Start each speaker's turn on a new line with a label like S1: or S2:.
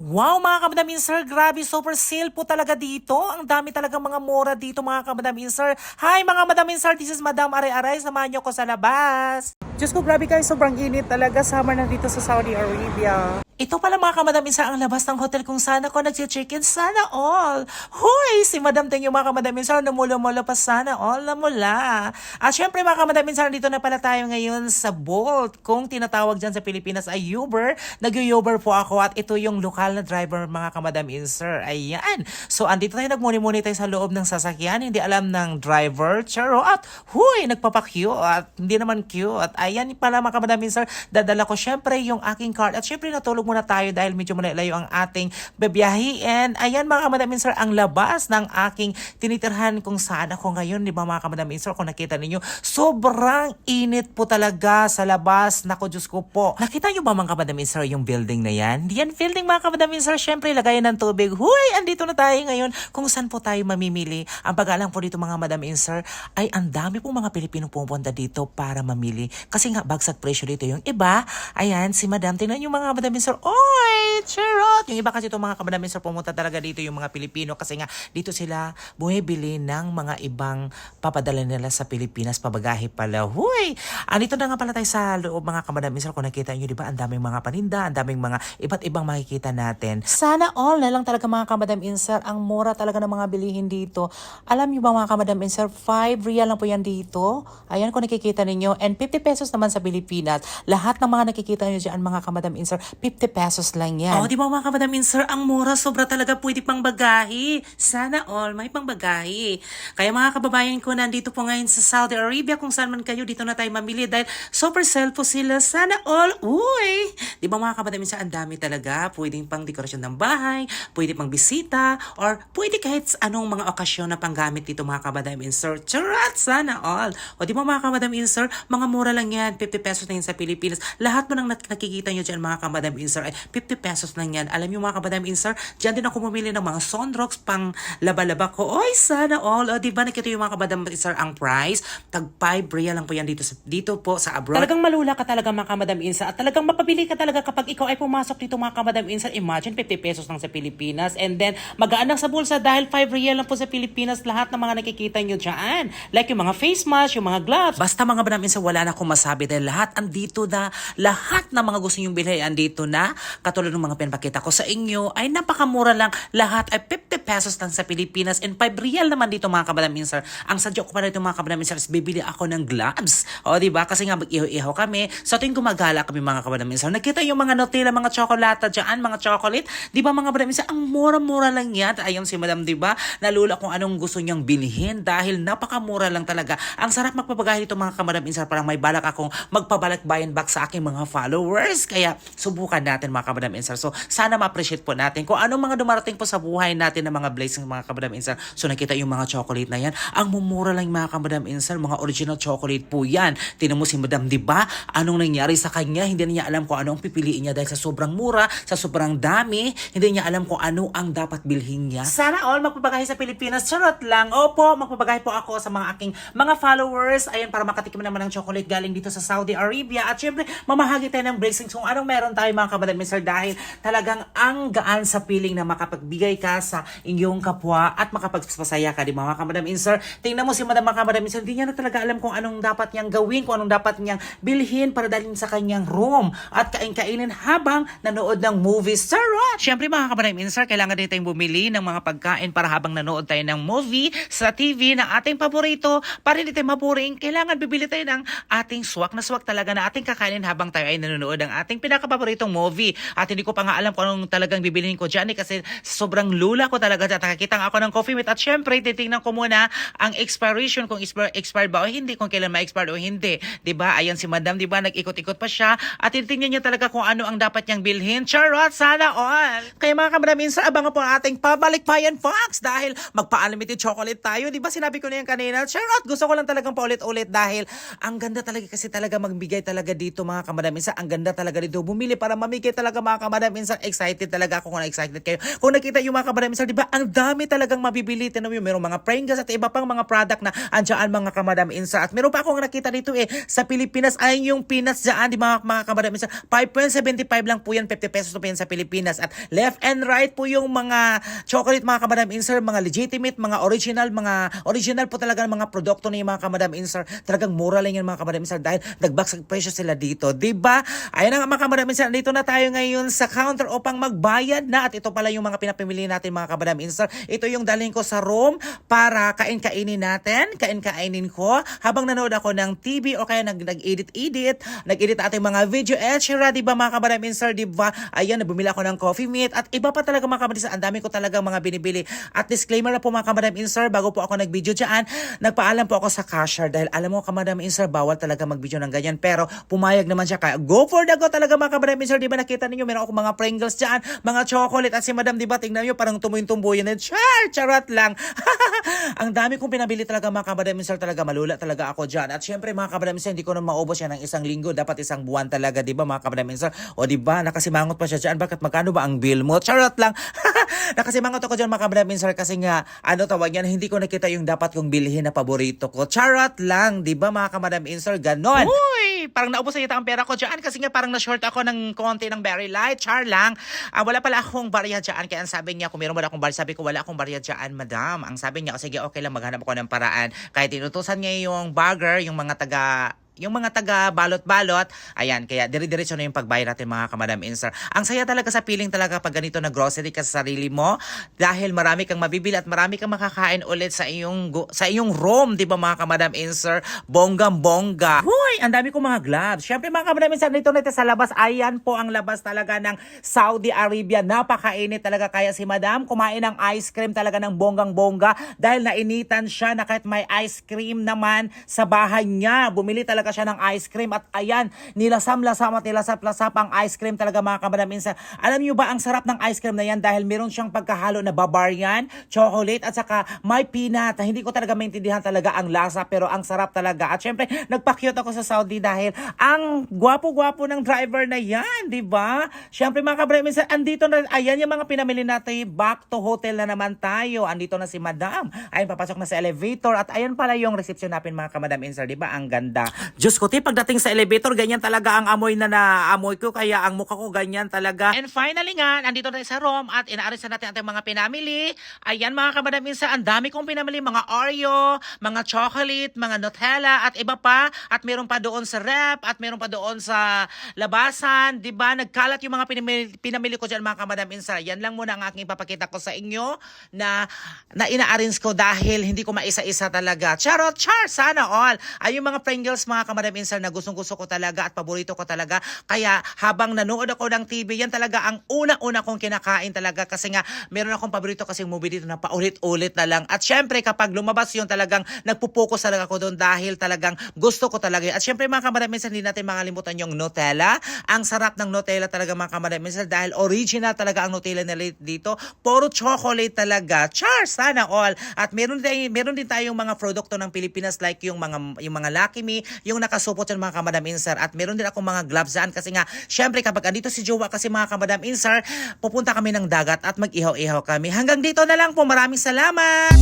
S1: Wow mga kamadam sir, grabe super sale po talaga dito. Ang dami talaga mga mura dito mga kamadam sir. Hi mga madam sir, this is Madam Aray Aray. Samahan niyo ko sa labas. Diyos ko, grabe guys, sobrang init talaga. Summer na dito sa Saudi Arabia. Ito pala mga kamadam sir, ang labas ng hotel kung saan ako nag-check-in. Sana all. Hoy, si Madam Teng yung mga kamadam sir, namula-mula pa sana all na mula. At syempre mga kamadam sir, dito na pala tayo ngayon sa Bolt. Kung tinatawag dyan sa Pilipinas ay Uber, nag-Uber po ako at ito yung lokal na driver mga kamadam sir. Ayan. So andito tayo nagmuni-muni tayo sa loob ng sasakyan. Hindi alam ng driver. Charo at huy, nagpapakyo at hindi naman cute. At ayan pala mga kamadam sir, dadala ko syempre yung aking card. At syempre natulog muna tayo dahil medyo malayo ang ating bebiyahin. Ayan mga kamadam sir, ang labas ng aking tinitirhan kung saan ako ngayon. Di ba mga kamadam sir, kung nakita ninyo, sobrang init po talaga sa labas. Nako, Diyos ko po. Nakita nyo ba mga kamadam sir yung building na yan? Di yan building mga kamadam sir, syempre lagayan ng tubig. Huy, andito na tayo ngayon kung saan po tayo mamimili. Ang pag-alam po dito mga madam sir, ay ang dami pong mga Pilipino pumunta dito para mamili. Kasi nga bagsak presyo dito yung iba. Ayan, si madam, tingnan yung mga madam sir, oy, charot! Yung iba kasi itong mga kamadam sir pumunta talaga dito yung mga Pilipino kasi nga dito sila bumibili ng mga ibang papadala nila sa Pilipinas pabagahe pala. Huy! Andito na nga pala tayo sa loob mga kamadam sir kung nakita nyo, di ba? Ang daming mga paninda, ang daming mga iba't ibang makikita natin. Sana all na lang talaga mga kamadam sir, ang mura talaga ng mga bilihin dito. Alam niyo ba mga kamadam sir, 5 real lang po yan dito. Ayan kung nakikita ninyo. And 50 pesos naman sa Pilipinas. Lahat ng mga nakikita nyo dyan mga kamadam sir, 50 pesos lang yan. Oh, di ba mga kamadam sir, ang mura sobra talaga pwede pang bagahe. Sana all may pang bagahe. Kaya mga kababayan ko, nandito po ngayon sa Saudi Arabia kung saan man kayo, dito na tayo mamili dahil super sale po sila. Sana all, uy! Di ba mga kamadam sir, ang dami talaga. Pwedeng pang dekorasyon ng bahay, pwede pang bisita, or pwede kahit anong mga okasyon na panggamit dito mga kamadam sir. Charat! Sana all! O di ba mga kamadam sir, mga mura lang yan. 50 pesos na yan sa Pilipinas. Lahat mo nang nak- nakikita nyo dyan mga kamadam sir ay 50 pesos lang yan. Alam nyo mga kamadam sir, dyan din ako bumili ng mga sunrocks pang laba-laba ko. Oy, sana all! O di ba nakita yung mga kamadam sir ang price? Tag 5 real lang po yan dito, sa, dito po sa abroad. Talagang malula ka talaga mga kamadam sir at talagang mapabili ka talaga kapag ikaw ay pumasok dito mga kamadam sir. Imagine 50 pesos lang sa Pilipinas and then magaan lang sa bulsa dahil 5 real lang po sa Pilipinas lahat ng mga nakikita nyo dyan. Like yung mga face mask, yung mga gloves. Basta mga madam sir, wala na akong masabi dahil lahat andito na. Lahat ng mga gusto nyong bilhin andito na. Katulad ng mga pinapakita ko sa inyo ay napakamura lang. Lahat ay 50 pesos lang sa Pilipinas and 5 real naman dito mga kabadam sir. Ang sadyo ko pa dito mga kabadam sir is bibili ako ng gloves. O di ba Kasi nga mag-iho-iho kami. Sa tuwing gumagala kami mga kabadam sir. Nakita yung mga Nutella, mga tsokolata dyan, mga chocolate. Di ba mga kabadam sir, ang mura-mura lang yan. Ayun si madam, di ba? Nalula kung anong gusto niyang bilhin dahil napakamura lang talaga. Ang sarap magpapagahe dito mga kabadam sir. Parang may balak akong magpabalik bayan back sa aking mga followers. Kaya subukan natin mga kabadam sir. So sana ma-appreciate po natin kung anong mga dumarating po sa buhay natin ng mga blessings mga kabadam sir. So nakita yung mga chocolate na yan. Ang mumura lang mga kabadam sir. Mga original chocolate po yan. Tinan mo si madam, di ba? Anong nangyari sa kanya? Hindi niya alam kung ano ang pipiliin niya dahil sa sobrang mura, sa sobrang dami. Hindi niya alam kung ano ang dapat bilhin niya. Sana all magpapagahe sa Pilipinas. Charot lang. Opo, magpapagahe po ako sa mga aking mga followers. Ayan, para makatikim naman ng chocolate galing dito sa Saudi Arabia. At syempre, mamahagi tayo ng blessings kung anong meron tayo mga kamadam sir dahil talagang ang gaan sa piling na makapagbigay ka sa inyong kapwa at makapagpasaya ka, di ba mga kamadam sir? Tingnan mo si madam mga kamadam sir, hindi niya na talaga alam kung anong dapat niyang gawin, kung anong dapat niyang bilhin para dalhin sa kanyang room at kain-kainin habang nanood ng movies. Sarot! Syempre mga kamadam sir, kailangan din tayong bumili ng mga pagkain para habang nanood tayo ng movie sa TV na ating paborito para hindi tayo maburing, kailangan bibili tayo ng ating swak na swak talaga na ating kakainin habang tayo ay nanonood ng ating pinakapaboritong movie. At hindi ko pa nga alam kung anong talagang bibilihin ko dyan eh, kasi sobrang lula ko talaga at nakakita ako ng coffee mate at syempre titingnan ko muna ang expiration kung expire, expired ba o hindi, kung kailan ma-expired o hindi. 'Di ba Ayan si madam, ba nag-ikot-ikot pa siya at titingnan niya talaga kung ano ang dapat niyang bilhin. Charot, sana all! Kaya mga kamaramin, sa abangan po ang ating pabalik Payan Fox dahil magpa-unlimited chocolate tayo. 'Di ba sinabi ko na yan kanina? Charot, gusto ko lang talagang paulit-ulit dahil ang ganda talaga kasi talaga magbigay talaga dito mga kamaramin. Sa ang ganda talaga dito bumili para mamigay mamimigay talaga mga kamadam insar. Excited talaga ako kung excited kayo. Kung nakita yung mga kamadam insar, di ba? Ang dami talagang mabibili. Tinan mo merong mga Pringles at iba pang mga product na andyan mga kamadam insar. At meron pa akong nakita dito eh, sa Pilipinas ay yung peanuts dyan, di ba mga kamadam insar? 5.75 lang po yan, 50 pesos po yan sa Pilipinas. At left and right po yung mga chocolate mga kamadam insar, mga legitimate, mga original, mga original po talaga ng mga produkto ni mga kamadam insar. Talagang mura lang yan mga kamadam insar dahil nagbaksak presyo sila dito, di ba? Ayun na mga kamadam insar, dito na tayo ngayon sa counter upang magbayad na at ito pala yung mga pinapimili natin mga kamadam insar. Ito yung dalhin ko sa room para kain-kainin natin, kain-kainin ko habang nanood ako ng TV o kaya nag nag-edit-edit, nag-edit ating mga video etc. Di ba mga kamadam insar, di ba? Ayan, bumili ako ng coffee meat at iba pa talaga mga kamadam insar, ang dami ko talaga mga binibili. At disclaimer na po mga kamadam insar, bago po ako nag-video dyan, nagpaalam po ako sa cashier dahil alam mo kamadam insar, bawal talaga mag-video ng ganyan. Pero pumayag naman siya kaya go for the go talaga mga kamadam insar, di ba nakita ninyo, meron ako mga Pringles dyan, mga chocolate at si madam, di ba, tingnan nyo, parang tumuyin-tumbuyan na, char, charot lang. ang dami kong pinabili talaga mga kamadam insar, talaga malula talaga ako dyan. At syempre mga kamadam insar, hindi ko na maubos yan ng isang linggo, dapat isang buwan talaga, di ba mga kamadam insar? O di ba, nakasimangot pa siya dyan, bakit magkano ba ang bill mo? Charot lang. nakasimangot ako dyan mga kamadam insar kasi nga, ano tawag yan, hindi ko nakita yung dapat kong bilhin na paborito ko. Charot lang, di ba mga kamadam insar? Ganon. Uy, parang naubos sa yata ang pera ko dyan kasi nga parang na-short ako ng konti ng very light. Char lang. Ah, wala pala akong barya dyan. Kaya ang sabi niya, kung meron ba akong barya, sabi ko wala akong barya dyan, madam. Ang sabi niya, o sige, okay lang, maghanap ako ng paraan. Kahit tinutusan niya yung bagger, yung mga taga yung mga taga balot-balot, ayan, kaya dire-diretso na yung pagbayad natin mga kamadam insar. Ang saya talaga sa feeling talaga pag ganito na grocery ka sa sarili mo dahil marami kang mabibili at marami kang makakain ulit sa iyong sa iyong room, 'di ba mga kamadam insar? Bonggang-bongga. Hoy, ang dami kong mga gloves. Syempre mga kamadam insar dito natin sa labas, ayan po ang labas talaga ng Saudi Arabia. Napakainit talaga kaya si madam kumain ng ice cream talaga ng bonggang-bongga dahil nainitan siya na kahit may ice cream naman sa bahay niya. Bumili talaga siya ng ice cream at ayan, nilasam-lasam at nilasap-lasap ang ice cream talaga mga kamadam insar. Alam niyo ba ang sarap ng ice cream na yan dahil meron siyang pagkahalo na barbarian, chocolate at saka may peanut. Hindi ko talaga maintindihan talaga ang lasa pero ang sarap talaga. At syempre, nagpa-cute ako sa Saudi dahil ang gwapo-gwapo ng driver na yan, di ba? Syempre mga kamadam insar, andito na, ayan yung mga pinamili natin. Back to hotel na naman tayo. Andito na si madam. Ayun, papasok na sa elevator at ayan pala yung reception natin mga kamadam insar, di ba? Ang ganda. Diyos ko, pagdating sa elevator, ganyan talaga ang amoy na naamoy ko, kaya ang mukha ko ganyan talaga. And finally nga, andito na sa room at inaarisan natin ating mga pinamili. Ayan mga kamadam insa, ang dami kong pinamili, mga Oreo, mga chocolate, mga Nutella, at iba pa. At meron pa doon sa rep, at meron pa doon sa labasan, ba? Nagkalat yung mga pinamili, pinamili ko dyan mga kamadam insa. Yan lang muna ang aking ipapakita ko sa inyo na, na ina-arrange ko dahil hindi ko maisa-isa talaga. Charot, char, sana all. Ay yung mga Pringles mga kamadam insa na gustong gusto ko talaga at paborito ko talaga. Kaya habang nanood ako ng TV, yan talaga ang una-una kong kinakain talaga kasi nga meron akong paborito kasi movie dito na paulit-ulit na lang. At syempre kapag lumabas yun talagang nagpupokus talaga ako doon dahil talagang gusto ko talaga. yun. At syempre mga kamadam insa, hindi natin makalimutan yung Nutella. Ang sarap ng Nutella talaga mga kamadam insa dahil original talaga ang Nutella nila dito. Puro chocolate talaga. Char, sana all. At meron din, meron din tayong mga produkto ng Pilipinas like yung mga yung mga Lucky Me, yung nakasupot yan mga kamadam insar. At meron din akong mga gloves dyan kasi nga, syempre kapag andito si Jowa kasi mga kamadam insar, pupunta kami ng dagat at mag-ihaw-ihaw kami. Hanggang dito na lang po. Maraming salamat!